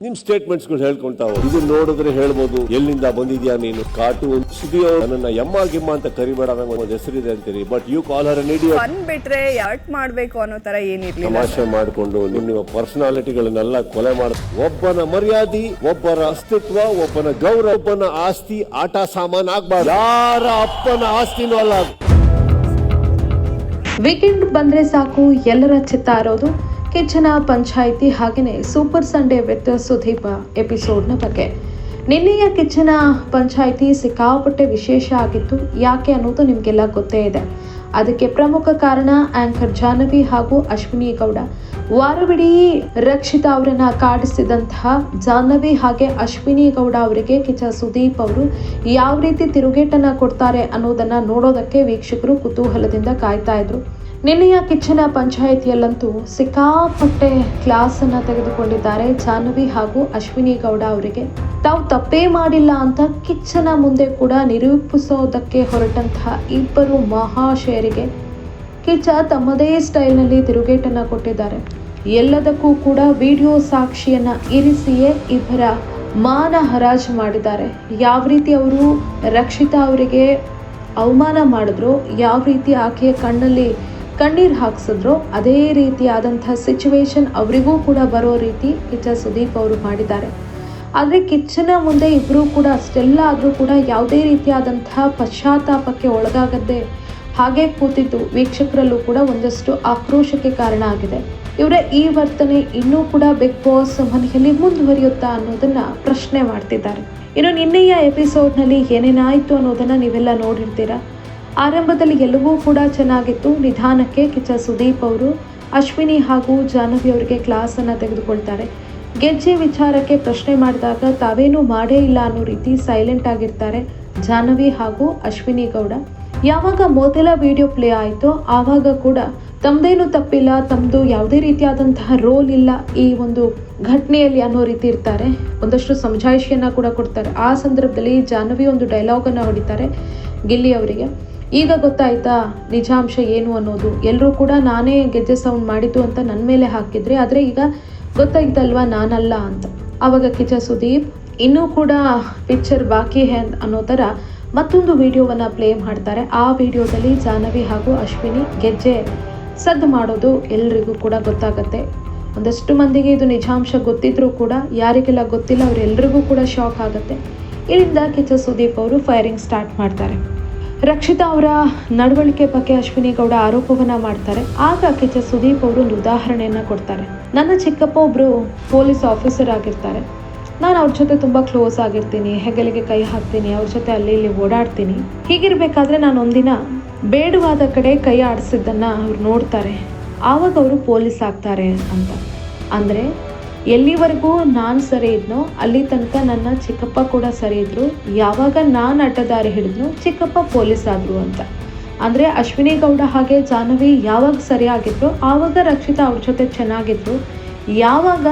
ನಿಮ್ ಸ್ಟೇಟ್ಮೆಂಟ್ಸ್ಗಳು ಹೇಳ್ಕೊಂತಾವ ಇದು ನೋಡಿದ್ರೆ ಹೇಳ್ಬೋದು ಎಲ್ಲಿಂದ ಬಂದಿದ್ಯಾ ನೀನು? ಕಾಟು ಸುದಿಯೋ ನನ್ನ ಯಮ್ಮ ಗಿಮ್ಮ ಅಂತ ಕರಿಬೇಡ ನಂಗೆ ಒಂದು ಹೆಸರಿದೆ ಅಂತೀರಿ. ಬಟ್ ಯು ಕಾಲ್ ಹರ್ ನೀಡಿ ಬಂದ್ಬಿಟ್ರೆ ಬಿಟ್ರೆ ಯಾಟ್ ಮಾಡ್ಬೇಕು ಅನ್ನೋ ತರ ಏನಿರ್ಲಿಲ್ಲ ತಮಾಷೆ ಮಾಡಿಕೊಂಡು ನಿಮ್ಮ ಪರ್ಸನಾಲಿಟಿಗಳನ್ನೆಲ್ಲ ಕೊಲೆ ಮಾಡ ಒಬ್ಬನ ಮರ್ಯಾದಿ ಒಬ್ಬರ ಅಸ್ತಿತ್ವ ಒಬ್ಬನ ಗೌರವ ಒಬ್ಬನ ಆಸ್ತಿ ಆಟ ಸಾಮಾನು ಆಗ್ಬಾರ್ದು. ಯಾರ ಅಪ್ಪನ ಆಸ್ತಿನೂ ಅಲ್ಲ. ವೀಕೆಂಡ್ ಬಂದ್ರೆ ಸಾಕು ಎಲ್ಲರ ಚಿತ್ತ ಇರೋದು. ಕಿಚ್ಚನ ಪಂಚಾಯಿತಿ ಹಾಗೆಯೇ ಸೂಪರ್ ಸಂಡೇ ವಿತ್ ಸುದೀಪ ಎಪಿಸೋಡ್ನ ಬಗ್ಗೆ. ನಿನ್ನೆಯ ಕಿಚ್ಚನ ಪಂಚಾಯಿತಿ ಸಿಕ್ಕಾಪಟ್ಟೆ ವಿಶೇಷ ಆಗಿತ್ತು. ಯಾಕೆ ಅನ್ನೋದು ನಿಮಗೆಲ್ಲ ಗೊತ್ತೇ ಇದೆ. ಅದಕ್ಕೆ ಪ್ರಮುಖ ಕಾರಣ ಆಂಕರ್ ಜಾಹ್ನವಿ ಹಾಗೂ ಅಶ್ವಿನಿ ಗೌಡ. ವಾರವಿಡೀ ರಕ್ಷಿತಾ ಅವರನ್ನ ಕಾಡಿಸಿದಂತಹ ಜಾಹ್ನವಿ ಹಾಗೆ ಅಶ್ವಿನಿ ಗೌಡ ಅವರಿಗೆ ಕಿಚ್ಚ ಸುದೀಪ್ ಅವರು ಯಾವ ರೀತಿ ತಿರುಗೇಟನ್ನು ಕೊಡ್ತಾರೆ ಅನ್ನೋದನ್ನ ನೋಡೋದಕ್ಕೆ ವೀಕ್ಷಕರು ಕುತೂಹಲದಿಂದ ಕಾಯ್ತಾ ಇದ್ರು. ನಿನ್ನೆಯ ಕಿಚ್ಚನ ಪಂಚಾಯಿತಿಯಲ್ಲಂತೂ ಸಿಕ್ಕಾಪಟ್ಟೆ ಕ್ಲಾಸ್ ಅನ್ನ ತೆಗೆದುಕೊಂಡಿದ್ದಾರೆ. ಜಾಹ್ನವಿ ಹಾಗೂ ಅಶ್ವಿನಿ ಗೌಡ ಅವರಿಗೆ ತಾವು ತಪ್ಪೇ ಮಾಡಿಲ್ಲ ಅಂತ ಕಿಚ್ಚನ ಮುಂದೆ ಕೂಡ ನಿರೂಪಿಸೋದಕ್ಕೆ ಹೊರಟಂತಹ ಇಬ್ಬರು ಮಹಾಶಯರಿಗೆ ಕಿಚ್ಚ ತಮ್ಮದೇ ಸ್ಟೈಲ್ನಲ್ಲಿ ತಿರುಗೇಟನ್ನು ಕೊಟ್ಟಿದ್ದಾರೆ. ಎಲ್ಲದಕ್ಕೂ ಕೂಡ ವಿಡಿಯೋ ಸಾಕ್ಷಿಯನ್ನ ಇರಿಸಿಯೇ ಇಬ್ಬರ ಮಾನ ಹರಾಜು ಮಾಡಿದ್ದಾರೆ. ಯಾವ ರೀತಿ ಅವರು ರಕ್ಷಿತಾ ಅವರಿಗೆ ಅವಮಾನ ಮಾಡಿದ್ರು, ಯಾವ ರೀತಿ ಆಕೆಯ ಕಣ್ಣಲ್ಲಿ ಕಣ್ಣೀರು ಹಾಕ್ಸಿದ್ರು. ಅದೇ ರೀತಿಯಾದಂಥ ಸಿಚುವೇಶನ್ ಅವರಿಗೂ ಕೂಡ ಬರೋ ರೀತಿ ಕಿಚ್ಚ ಸುದೀಪ್ ಅವರು ಮಾಡಿದ್ದಾರೆ. ಆದರೆ ಕಿಚ್ಚನ ಮುಂದೆ ಇಬ್ಬರೂ ಕೂಡ ಅಷ್ಟೆಲ್ಲ ಆದರೂ ಕೂಡ ಯಾವುದೇ ರೀತಿಯಾದಂತಹ ಪಶ್ಚಾತ್ತಾಪಕ್ಕೆ ಒಳಗಾಗದೆ ಹಾಗೆ ಕೂತಿದ್ದು ವೀಕ್ಷಕರಲ್ಲೂ ಕೂಡ ಒಂದಷ್ಟು ಆಕ್ರೋಶಕ್ಕೆ ಕಾರಣ ಆಗಿದೆ. ಇವರ ಈ ವರ್ತನೆ ಇನ್ನೂ ಕೂಡ ಬಿಗ್ ಬಾಸ್ ಮನೆಯಲ್ಲಿ ಮುಂದುವರಿಯುತ್ತಾ ಅನ್ನೋದನ್ನ ಪ್ರಶ್ನೆ ಮಾಡ್ತಿದ್ದಾರೆ. ಇನ್ನು ನಿನ್ನೆಯ ಎಪಿಸೋಡ್ನಲ್ಲಿ ಏನೇನಾಯಿತು ಅನ್ನೋದನ್ನ ನೀವೆಲ್ಲ ನೋಡಿರ್ತೀರಾ? ಆರಂಭದಲ್ಲಿ ಎಲ್ಲವೂ ಕೂಡ ಚೆನ್ನಾಗಿತ್ತು. ನಿಧಾನಕ್ಕೆ ಕಿಚ್ಚ ಸುದೀಪ್ ಅವರು, ಅಶ್ವಿನಿ ಹಾಗೂ ಜಾಹ್ನವಿ ಅವರಿಗೆ ಕ್ಲಾಸನ್ನು ತೆಗೆದುಕೊಳ್ತಾರೆ. ಗೆಜ್ಜೆ ವಿಚಾರಕ್ಕೆ ಪ್ರಶ್ನೆ ಮಾಡಿದಾಗ ತಾವೇನೂ ಮಾಡೇ ಇಲ್ಲ ಅನ್ನೋ ರೀತಿ ಸೈಲೆಂಟ್ ಆಗಿರ್ತಾರೆ ಜಾಹ್ನವಿ ಹಾಗೂ ಅಶ್ವಿನಿ ಗೌಡ. ಯಾವಾಗ ಮೊದಲ ವಿಡಿಯೋ ಪ್ಲೇ ಆಯಿತೋ ಆವಾಗ ಕೂಡ ತಮ್ಮದೇನು ತಪ್ಪಿಲ್ಲ ತಮ್ಮದು ಯಾವುದೇ ರೀತಿಯಾದಂತಹ ರೋಲ್ ಇಲ್ಲ ಈ ಒಂದು ಘಟನೆಯಲ್ಲಿ ಅನ್ನೋ ರೀತಿ ಇರ್ತಾರೆ. ಒಂದಷ್ಟು ಸಮಜಾಯಿಷಿಯನ್ನು ಕೂಡ ಕೊಡ್ತಾರೆ. ಆ ಸಂದರ್ಭದಲ್ಲಿ ಜಾಹ್ನವಿ ಒಂದು ಡೈಲಾಗನ್ನು ಹೊಡಿತಾರೆ ಗಿಲ್ಲಿ ಅವರಿಗೆ. ಈಗ ಗೊತ್ತಾಯ್ತಾ ನಿಜಾಂಶ ಏನು ಅನ್ನೋದು? ಎಲ್ಲರೂ ಕೂಡ ನಾನೇ ಗೆಜ್ಜೆ ಸೌಂಡ್ ಮಾಡಿದ್ದು ಅಂತ ನನ್ನ ಮೇಲೆ ಹಾಕಿದ್ರೆ, ಆದರೆ ಈಗ ಗೊತ್ತಾಯ್ತಲ್ವಾ ನಾನಲ್ಲ ಅಂತ. ಆವಾಗ ಕಿಚ ಸುದೀಪ್, ಇನ್ನೂ ಕೂಡ ಪಿಕ್ಚರ್ ಬಾಕಿ ಹೇ ಅನ್ನೋ ಥರ ಮತ್ತೊಂದು ವಿಡಿಯೋವನ್ನು ಪ್ಲೇ ಮಾಡ್ತಾರೆ. ಆ ವಿಡಿಯೋದಲ್ಲಿ ಜಾಹ್ನವಿ ಹಾಗೂ ಅಶ್ವಿನಿ ಗೆಜ್ಜೆ ಸದ್ದು ಮಾಡೋದು ಎಲ್ರಿಗೂ ಕೂಡ ಗೊತ್ತಾಗತ್ತೆ. ಒಂದಷ್ಟು ಮಂದಿಗೆ ಇದು ನಿಜಾಂಶ ಗೊತ್ತಿದ್ರೂ ಕೂಡ, ಯಾರಿಗೆಲ್ಲ ಗೊತ್ತಿಲ್ಲ ಅವರೆಲ್ಲರಿಗೂ ಕೂಡ ಶಾಕ್ ಆಗುತ್ತೆ. ಇಲ್ಲಿಂದ ಕಿಚ ಸುದೀಪ್ ಅವರು ಫೈರಿಂಗ್ ಸ್ಟಾರ್ಟ್ ಮಾಡ್ತಾರೆ. ರಕ್ಷಿತಾ ಅವರ ನಡವಳಿಕೆ ಬಗ್ಗೆ ಅಶ್ವಿನಿ ಗೌಡ ಆರೋಪವನ್ನ ಮಾಡ್ತಾರೆ. ಆಗ ಕಿಚ್ಚ ಸುದೀಪ್ ಅವರು ಒಂದು ಉದಾಹರಣೆಯನ್ನ ಕೊಡ್ತಾರೆ. ನನ್ನ ಚಿಕ್ಕಪ್ಪ ಒಬ್ರು ಪೊಲೀಸ್ ಆಫೀಸರ್ ಆಗಿರ್ತಾರೆ. ನಾನು ಅವ್ರ ಜೊತೆ ತುಂಬ ಕ್ಲೋಸ್ ಆಗಿರ್ತೀನಿ. ಹೆಗಲಿಗೆ ಕೈ ಹಾಕ್ತೀನಿ. ಅವ್ರ ಜೊತೆ ಅಲ್ಲಿ ಇಲ್ಲಿ ಓಡಾಡ್ತೀನಿ. ಹೀಗಿರ್ಬೇಕಾದ್ರೆ ನಾನು ಒಂದಿನ ಬೇಡವಾದ ಕಡೆ ಕೈ ಆಡಿಸಿದ್ದನ್ನ ಅವ್ರು ನೋಡ್ತಾರೆ. ಆವಾಗ ಅವರು ಪೊಲೀಸ್ ಆಗ್ತಾರೆ ಅಂತ. ಅಂದರೆ ಎಲ್ಲಿವರೆಗೂ ನಾನು ಸರಿ ಇದ್ನೋ, ಅಲ್ಲಿ ತನಕ ನನ್ನ ಚಿಕ್ಕಪ್ಪ ಕೂಡ ಸರಿ ಇದ್ರು. ಯಾವಾಗ ನಾನು ಅಡ್ಡದಾರಿ ಹಿಡಿದ್ನೋ, ಚಿಕ್ಕಪ್ಪ ಪೊಲೀಸ್ ಆದರು ಅಂತ. ಅಂದರೆ ಅಶ್ವಿನಿ ಗೌಡ ಹಾಗೆ ಜಾಹ್ನವಿ ಯಾವಾಗ ಸರಿಯಾಗಿದ್ರು ಆವಾಗ ರಕ್ಷಿತಾ ಅವ್ರ ಜೊತೆ ಚೆನ್ನಾಗಿದ್ರು. ಯಾವಾಗ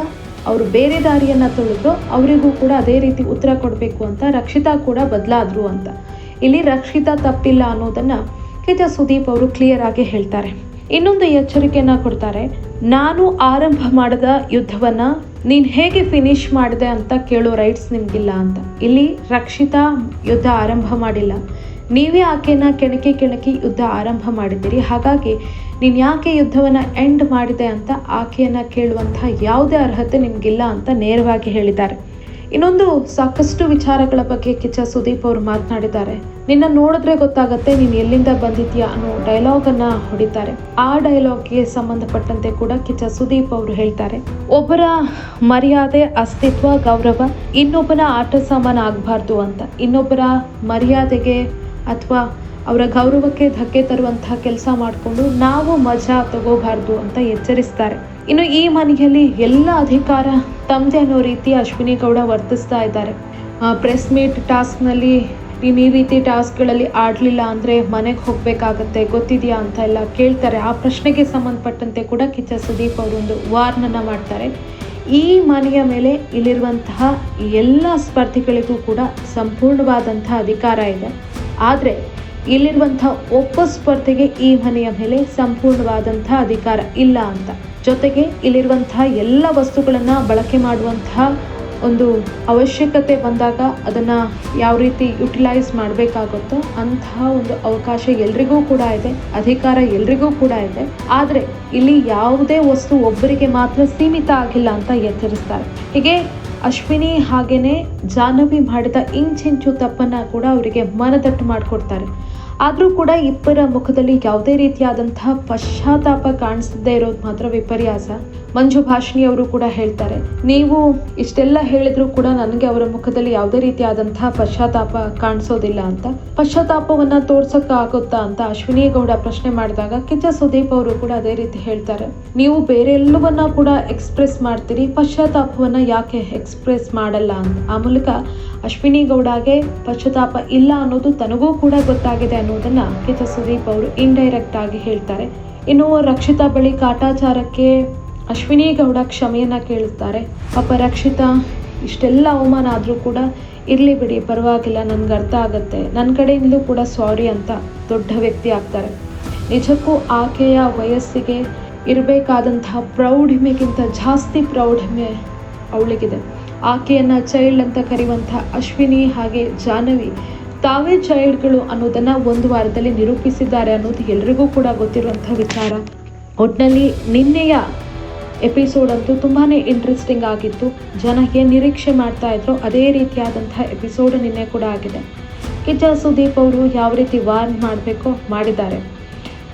ಅವರು ಬೇರೆ ದಾರಿಯನ್ನು ತೊಳೆದ್ರು, ಅವರಿಗೂ ಕೂಡ ಅದೇ ರೀತಿ ಉತ್ತರ ಕೊಡಬೇಕು ಅಂತ ರಕ್ಷಿತಾ ಕೂಡ ಬದಲಾದ್ರು ಅಂತ. ಇಲ್ಲಿ ರಕ್ಷಿತಾ ತಪ್ಪಿಲ್ಲ ಅನ್ನೋದನ್ನ ಕಿಜ ಸುದೀಪ್ ಅವರು ಕ್ಲಿಯರ್ ಆಗಿ ಹೇಳ್ತಾರೆ. ಇನ್ನೊಂದು ಎಚ್ಚರಿಕೆಯನ್ನ ಕೊಡ್ತಾರೆ. ನಾನು ಆರಂಭ ಮಾಡಿದ ಯುದ್ಧವನ್ನ ನೀನು ಹೇಗೆ ಫಿನಿಶ್ ಮಾಡಿದೆ ಅಂತ ಕೇಳೋ ರೈಟ್ಸ್ ನಿಮಗಿಲ್ಲ ಅಂತ. ಇಲ್ಲಿ ರಕ್ಷಿತಾ ಯುದ್ಧ ಆರಂಭ ಮಾಡಿಲ್ಲ. ನೀವೇ ಆಕೆನ ಕೆಣಕಿ ಕೆಣಕಿ ಯುದ್ಧ ಆರಂಭ ಮಾಡಿದ್ದೀರಿ. ಹಾಗಾಗಿ ನೀನು ಯಾಕೆ ಯುದ್ಧವನ್ನ ಎಂಡ್ ಮಾಡಿದೆ ಅಂತ ಆಕೆಯನ್ನ ಕೇಳುವಂಥ ಯಾವುದೇ ಅರ್ಹತೆ ನಿಮಗಿಲ್ಲ ಅಂತ ನೇರವಾಗಿ ಹೇಳಿದ್ದಾರೆ. ಇನ್ನೊಂದು ಸಾಕಷ್ಟು ವಿಚಾರಗಳ ಬಗ್ಗೆ ಕಿಚ್ಚ ಸುದೀಪ್ ಅವರು ಮಾತನಾಡಿದ್ದಾರೆ. ನಿನ್ನ ನೋಡಿದ್ರೆ ಗೊತ್ತಾಗತ್ತೆ ನೀನು ಎಲ್ಲಿಂದ ಬಂದಿದ್ಯಾ ಅನ್ನೋ ಡೈಲಾಗ್ ಅನ್ನ ಹೊಡಿತಾರೆ. ಆ ಡೈಲಾಗ್ಗೆ ಸಂಬಂಧಪಟ್ಟಂತೆ ಕೂಡ ಕಿಚ್ಚ ಸುದೀಪ್ ಅವರು ಹೇಳ್ತಾರೆ. ಒಬ್ಬರ ಮರ್ಯಾದೆ ಅಸ್ತಿತ್ವ, ಗೌರವ, ಇನ್ನೊಬ್ಬನ ಆಟ ಸಾಮಾನು ಆಗಬಾರ್ದು ಅಂತ. ಇನ್ನೊಬ್ಬರ ಮರ್ಯಾದೆಗೆ ಅಥವಾ ಅವರ ಗೌರವಕ್ಕೆ ಧಕ್ಕೆ ತರುವಂತಹ ಕೆಲಸ ಮಾಡಿಕೊಂಡು ನಾವು ಮಜಾ ತಗೋಬಾರ್ದು ಅಂತ ಎಚ್ಚರಿಸ್ತಾರೆ. ಇನ್ನು ಈ ಮನೆಯಲ್ಲಿ ಎಲ್ಲ ಅಧಿಕಾರ ತಮ್ಮದೇ ಅನ್ನೋ ರೀತಿ ಅಶ್ವಿನಿ ಗೌಡ ವರ್ತಿಸ್ತಾ ಇದ್ದಾರೆ. ಪ್ರೆಸ್ ಮೀಟ್ ಟಾಸ್ಕ್ನಲ್ಲಿ ನೀನು ಈ ರೀತಿ ಟಾಸ್ಕ್ಗಳಲ್ಲಿ ಆಡಲಿಲ್ಲ ಅಂದರೆ ಮನೆಗೆ ಹೋಗಬೇಕಾಗತ್ತೆ, ಗೊತ್ತಿದೆಯಾ ಅಂತ ಎಲ್ಲ ಕೇಳ್ತಾರೆ. ಆ ಪ್ರಶ್ನೆಗೆ ಸಂಬಂಧಪಟ್ಟಂತೆ ಕೂಡ ಕಿಚ್ಚ ಸುದೀಪ್ ಅವರೊಂದು ವಾರ್ನನ್ನು ಮಾಡ್ತಾರೆ. ಈ ಮನೆಯ ಮೇಲೆ ಇಲ್ಲಿರುವಂತಹ ಎಲ್ಲ ಸ್ಪರ್ಧಿಗಳಿಗೂ ಕೂಡ ಸಂಪೂರ್ಣವಾದಂತಹ ಅಧಿಕಾರ ಇದೆ. ಆದರೆ ಇಲ್ಲಿರುವಂತಹ ಒಬ್ಬ ಸ್ಪರ್ಧೆಗೆ ಈ ಮನೆಯ ಮೇಲೆ ಸಂಪೂರ್ಣವಾದಂಥ ಅಧಿಕಾರ ಇಲ್ಲ ಅಂತ. ಜೊತೆಗೆ ಇಲ್ಲಿರುವಂತಹ ಎಲ್ಲ ವಸ್ತುಗಳನ್ನು ಬಳಕೆ ಮಾಡುವಂತಹ ಒಂದು ಅವಶ್ಯಕತೆ ಬಂದಾಗ ಅದನ್ನು ಯಾವ ರೀತಿ ಯುಟಿಲೈಸ್ ಮಾಡಬೇಕಾಗುತ್ತೋ ಅಂತಹ ಒಂದು ಅವಕಾಶ ಎಲ್ರಿಗೂ ಕೂಡ ಇದೆ, ಅಧಿಕಾರ ಎಲ್ರಿಗೂ ಕೂಡ ಇದೆ. ಆದರೆ ಇಲ್ಲಿ ಯಾವುದೇ ವಸ್ತು ಒಬ್ಬರಿಗೆ ಮಾತ್ರ ಸೀಮಿತ ಆಗಿಲ್ಲ ಅಂತ ಎಚ್ಚರಿಸ್ತಾರೆ. ಹೀಗೆ ಅಶ್ವಿನಿ ಹಾಗೇನೆ ಜಾನವಿ ಮಾಡಿದ ಇಂಚಿಂಚು ತಪ್ಪನ್ನು ಕೂಡ ಅವರಿಗೆ ಮನದಟ್ಟು ಮಾಡಿಕೊಡ್ತಾರೆ. ಆದರೂ ಕೂಡ ಇಬ್ಬರ ಮುಖದಲ್ಲಿ ಯಾವುದೇ ರೀತಿಯಾದಂತಹ ಪಶ್ಚಾತ್ತಾಪ ಕಾಣಿಸದೇ ಇರೋದು ಮಾತ್ರ ವಿಪರ್ಯಾಸ. ಮಂಜು ಭಾಷಣಿ ಅವರು ಕೂಡ ಹೇಳ್ತಾರೆ, ನೀವು ಇಷ್ಟೆಲ್ಲ ಹೇಳಿದ್ರು ಕೂಡ ನನಗೆ ಅವರ ಮುಖದಲ್ಲಿ ಯಾವುದೇ ರೀತಿಯಾದಂತಹ ಪಶ್ಚಾತ್ತಾಪ ಕಾಣಿಸೋದಿಲ್ಲ ಅಂತ. ಪಶ್ಚಾತ್ತಾಪವನ್ನ ತೋರ್ಸಕ್ ಅಂತ ಅಶ್ವಿನಿ ಗೌಡ ಪ್ರಶ್ನೆ ಮಾಡಿದಾಗ ಕಿಚ್ಚ ಸುದೀಪ್ ಅವರು ಕೂಡ ಅದೇ ರೀತಿ ಹೇಳ್ತಾರೆ, ನೀವು ಬೇರೆ ಎಲ್ಲವನ್ನ ಕೂಡ ಎಕ್ಸ್ಪ್ರೆಸ್ ಮಾಡ್ತೀರಿ, ಪಶ್ಚಾತ್ತಾಪವನ್ನ ಯಾಕೆ ಎಕ್ಸ್ಪ್ರೆಸ್ ಮಾಡಲ್ಲ ಅಂತ? ಆ ಮೂಲಕ ಅಶ್ವಿನಿ ಗೌಡಗೆ ಪಶ್ಚಾತ್ತಾಪ ಇಲ್ಲ ಅನ್ನೋದು ತನಗೂ ಕೂಡ ಗೊತ್ತಾಗಿದೆ ಅನ್ನೋದನ್ನ ಕಿಚ್ಚ ಸುದೀಪ್ ಅವರು ಇಂಡೈರೆಕ್ಟ್ ಆಗಿ ಹೇಳ್ತಾರೆ. ಇನ್ನು ರಕ್ಷಿತಾ ಬಳಿ ಕಾಟಾಚಾರಕ್ಕೆ ಅಶ್ವಿನಿ ಗೌಡ ಕ್ಷಮೆಯನ್ನ ಕೇಳುತ್ತಾರೆ. ಪಾಪ ರಕ್ಷಿತಾ, ಇಷ್ಟೆಲ್ಲ ಅವಮಾನ ಆದರೂ ಕೂಡ ಇರಲಿ ಬಿಡಿ, ಪರವಾಗಿಲ್ಲ, ನನ್ಗೆ ಅರ್ಥ ಆಗುತ್ತೆ. ನನ್ನ ಕಡೆಯಿಂದಲೂ ಕೂಡ ಸಾರಿ ಅಂತ ದೊಡ್ಡ ವ್ಯಕ್ತಿ ಆಗ್ತಾರೆ. ನಿಜಕ್ಕೂ ಆಕೆಯ ವಯಸ್ಸಿಗೆ ಇರಬೇಕಾದಂತಹ ಪ್ರೌಢಿಮೆಗಿಂತ ಜಾಸ್ತಿ ಪ್ರೌಢಿಮೆ ಅವಳಿಗಿದೆ. ಆಕೆಯನ್ನು ಚೈಲ್ಡ್ ಅಂತ ಕರೆಯುವಂಥ ಅಶ್ವಿನಿ ಹಾಗೆ ಜಾಹ್ನವಿ ತಾವೇ ಚೈಲ್ಡ್ಗಳು ಅನ್ನೋದನ್ನ ಒಂದು ವಾರದಲ್ಲಿ ನಿರೂಪಿಸಿದ್ದಾರೆ ಅನ್ನೋದು ಎಲ್ರಿಗೂ ಕೂಡ ಗೊತ್ತಿರುವಂಥ ವಿಚಾರ. ಒಟ್ಟಿನಲ್ಲಿ ನಿನ್ನೆಯ ಎಪಿಸೋಡ್ ಅಂತೂ ತುಂಬಾ ಇಂಟ್ರೆಸ್ಟಿಂಗ್ ಆಗಿತ್ತು. ಜನ ಏನು ನಿರೀಕ್ಷೆ ಮಾಡ್ತಾ ಇದ್ರು ಅದೇ ರೀತಿಯಾದಂಥ ಎಪಿಸೋಡ್ ನಿನ್ನೆ ಕೂಡ ಆಗಿದೆ. ಕಿಚ್ಚ ಸುದೀಪ್ ಅವರು ಯಾವ ರೀತಿ ವಾರ್ನ್ ಮಾಡಬೇಕೋ ಮಾಡಿದ್ದಾರೆ.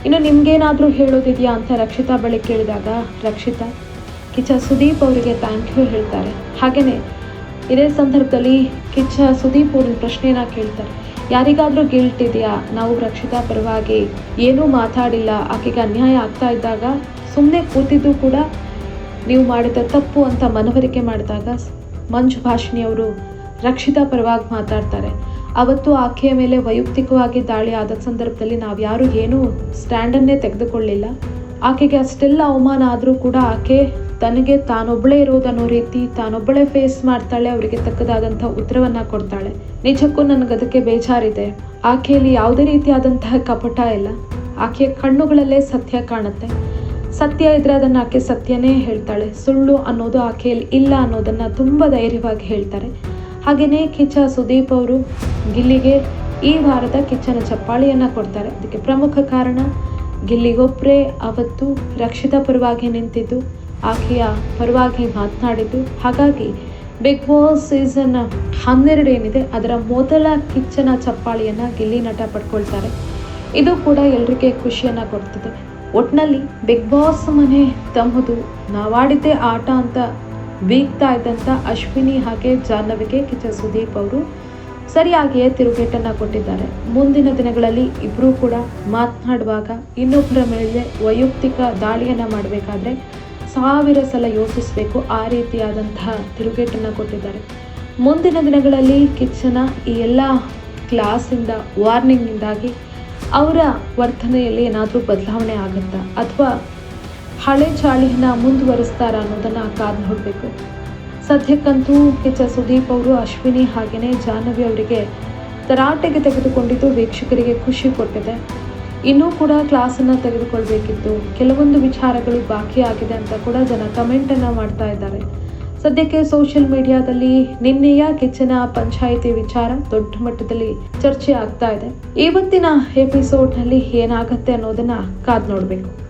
ಇನ್ನು ನಿಮಗೇನಾದರೂ ಹೇಳೋದಿದೆಯಾ ಅಂತ ರಕ್ಷಿತಾ ಬಳಿ ಕೇಳಿದಾಗ, ರಕ್ಷಿತಾ ಕಿಚ್ಚ ಸುದೀಪ್ ಅವರಿಗೆ ಥ್ಯಾಂಕ್ ಯು ಹೇಳ್ತಾರೆ. ಹಾಗೆಯೇ ಇದೇ ಸಂದರ್ಭದಲ್ಲಿ ಕಿಚ್ಚ ಸುದೀಪ್ ಅವ್ರನ್ನ ಪ್ರಶ್ನೆನ ಕೇಳ್ತಾರೆ. ಯಾರಿಗಾದರೂ ಗಿಲ್ಟ್ ಇದೆಯಾ? ನಾವು ರಕ್ಷಿತಾ ಪರವಾಗಿ ಏನೂ ಮಾತಾಡಿಲ್ಲ. ಆಕೆಗೆ ಅನ್ಯಾಯ ಆಗ್ತಾ ಇದ್ದಾಗ ಸುಮ್ಮನೆ ಕೂತಿದ್ದು ಕೂಡ ನೀವು ಮಾಡಿದ ತಪ್ಪು ಅಂತ ಮನವರಿಕೆ ಮಾಡಿದಾಗ ಮಂಜು ಭಾಷಿಣಿಯವರು ರಕ್ಷಿತಾ ಪರವಾಗಿ ಮಾತಾಡ್ತಾರೆ. ಅವತ್ತು ಆಕೆಯ ಮೇಲೆ ವೈಯಕ್ತಿಕವಾಗಿ ದಾಳಿ ಆದ ಸಂದರ್ಭದಲ್ಲಿ ನಾವು ಯಾರು ಏನೂ ಸ್ಟ್ಯಾಂಡನ್ನೇ ತೆಗೆದುಕೊಳ್ಳಿಲ್ಲ. ಆಕೆಗೆ ಅಷ್ಟೆಲ್ಲ ಅವಮಾನ ಆದರೂ ಕೂಡ ಆಕೆ ತನಗೆ ತಾನೊಬ್ಬಳೇ ಇರೋದನ್ನೋ ರೀತಿ ತಾನೊಬ್ಬಳೇ ಫೇಸ್ ಮಾಡ್ತಾಳೆ, ಅವರಿಗೆ ತಕ್ಕದಾದಂಥ ಉತ್ತರವನ್ನ ಕೊಡ್ತಾಳೆ. ನಿಜಕ್ಕೂ ನನಗೆ ಅದಕ್ಕೆ ಬೇಜಾರಿದೆ. ಆಕೆಯಲ್ಲಿ ಯಾವುದೇ ರೀತಿಯಾದಂತಹ ಕಪಟ ಇಲ್ಲ. ಆಕೆಯ ಕಣ್ಣುಗಳಲ್ಲೇ ಸತ್ಯ ಕಾಣುತ್ತೆ. ಸತ್ಯ ಇದ್ರೆ ಅದನ್ನು ಆಕೆ ಸತ್ಯನೇ ಹೇಳ್ತಾಳೆ. ಸುಳ್ಳು ಅನ್ನೋದು ಆಕೆಯಲ್ಲಿ ಇಲ್ಲ ಅನ್ನೋದನ್ನ ತುಂಬ ಧೈರ್ಯವಾಗಿ ಹೇಳ್ತಾರೆ. ಹಾಗೆಯೇ ಕಿಚ್ಚ ಸುದೀಪ್ ಅವರು ಗಿಲ್ಲಿಗೆ ಈ ವಾರದ ಕಿಚ್ಚನ ಚಪ್ಪಾಳಿಯನ್ನು ಕೊಡ್ತಾರೆ. ಅದಕ್ಕೆ ಪ್ರಮುಖ ಕಾರಣ ಗಿಲ್ಲಿಗೊಬ್ಬರೇ ಅವತ್ತು ರಕ್ಷಿತ ಪರವಾಗಿ ನಿಂತಿದ್ದು. ಆಕೆಯ ಪರವಾಗಿ ಮಾತನಾಡಿದ್ದು. ಹಾಗಾಗಿ ಬಿಗ್ ಬಾಸ್ ಸೀಸನ್ ಹನ್ನೆರಡು ಏನಿದೆ, ಅದರ ಮೊದಲ ಕಿಚ್ಚನ ಚಪ್ಪಾಳಿಯನ್ನು ಗಿಲ್ಲಿ ನಟ ಪಡ್ಕೊಳ್ತಾರೆ. ಇದು ಕೂಡ ಎಲ್ರಿಗೆ ಖುಷಿಯನ್ನು ಕೊಡ್ತದೆ. ಒಟ್ನಲ್ಲಿ ಬಿಗ್ ಬಾಸ್ ಮನೆ ತಮ್ಮದು ನಾವಾಡಿದ್ದೇ ಆಟ ಅಂತ ಬೀಗ್ತಾ ಇದ್ದಂಥ ಅಶ್ವಿನಿ ಹಾಗೆ ಜಾಹ್ನವಿಗೆ ಕಿಚ್ಚ ಸುದೀಪ್ ಅವರು ಸರಿಯಾಗಿಯೇ ತಿರುಗೇಟನ್ನು ಕೊಟ್ಟಿದ್ದಾರೆ. ಮುಂದಿನ ದಿನಗಳಲ್ಲಿ ಇಬ್ಬರೂ ಕೂಡ ಮಾತನಾಡುವಾಗ ಇನ್ನೊಬ್ಬರ ಮೇಲೆ ವೈಯಕ್ತಿಕ ದಾಳಿಯನ್ನು ಮಾಡಬೇಕಾದ್ರೆ ಸಾವಿರ ಸಲ ಯೋಚಿಸಬೇಕು ಆ ರೀತಿಯಾದಂತಹ ತಿರುಗೇಟನ್ನು ಕೊಟ್ಟಿದ್ದಾರೆ. ಮುಂದಿನ ದಿನಗಳಲ್ಲಿ ಕಿಚ್ಚನ ಈ ಎಲ್ಲ ಕ್ಲಾಸಿಂದ, ವಾರ್ನಿಂಗಿಂದಾಗಿ ಅವರ ವರ್ತನೆಯಲ್ಲಿ ಏನಾದರೂ ಬದಲಾವಣೆ ಆಗುತ್ತಾ? ಅಥವಾ ಹಳೆ ಚಾಳಿಯನ್ನು ಮುಂದುವರಿಸ್ತಾರ ಅನ್ನೋದನ್ನು ಕಾದು ನೋಡಬೇಕು ಸದ್ಯಕ್ಕಂತೂ ಕಿಚ್ಚ ಸುದೀಪ್ ಅವರು, ಅಶ್ವಿನಿ ಹಾಗೆಯೇ ಜಾಹ್ನವಿ ಅವರಿಗೆ ತರಾಟೆಗೆ ತೆಗೆದುಕೊಂಡಿದ್ದು ವೀಕ್ಷಕರಿಗೆ ಖುಷಿ ಕೊಟ್ಟಿದೆ. ಇನ್ನೂ ಕೂಡ ಕ್ಲಾಸನ್ನು ತೆಗೆದುಕೊಳ್ಬೇಕಿತ್ತು. ಕೆಲವೊಂದು ವಿಚಾರಗಳು ಬಾಕಿ ಆಗಿದೆ ಅಂತ ಕೂಡ ಜನ ಕಮೆಂಟನ್ನು ಮಾಡ್ತಾ ಇದ್ದಾರೆ. ಸದ್ಯಕ್ಕೆ ಸೋಷಿಯಲ್ ಮೀಡಿಯಾದಲ್ಲಿ ನಿನ್ನೆಯ ಕಿಚ್ಚನ ಪಂಚಾಯಿತಿ ವಿಚಾರ ದೊಡ್ಡ ಮಟ್ಟದಲ್ಲಿ ಚರ್ಚೆ ಆಗ್ತಾ ಇದೆ. ಇವತ್ತಿನ ಎಪಿಸೋಡ್ನಲ್ಲಿ ಏನಾಗತ್ತೆ ಅನ್ನೋದನ್ನ ಕಾದ್ ನೋಡಬೇಕು.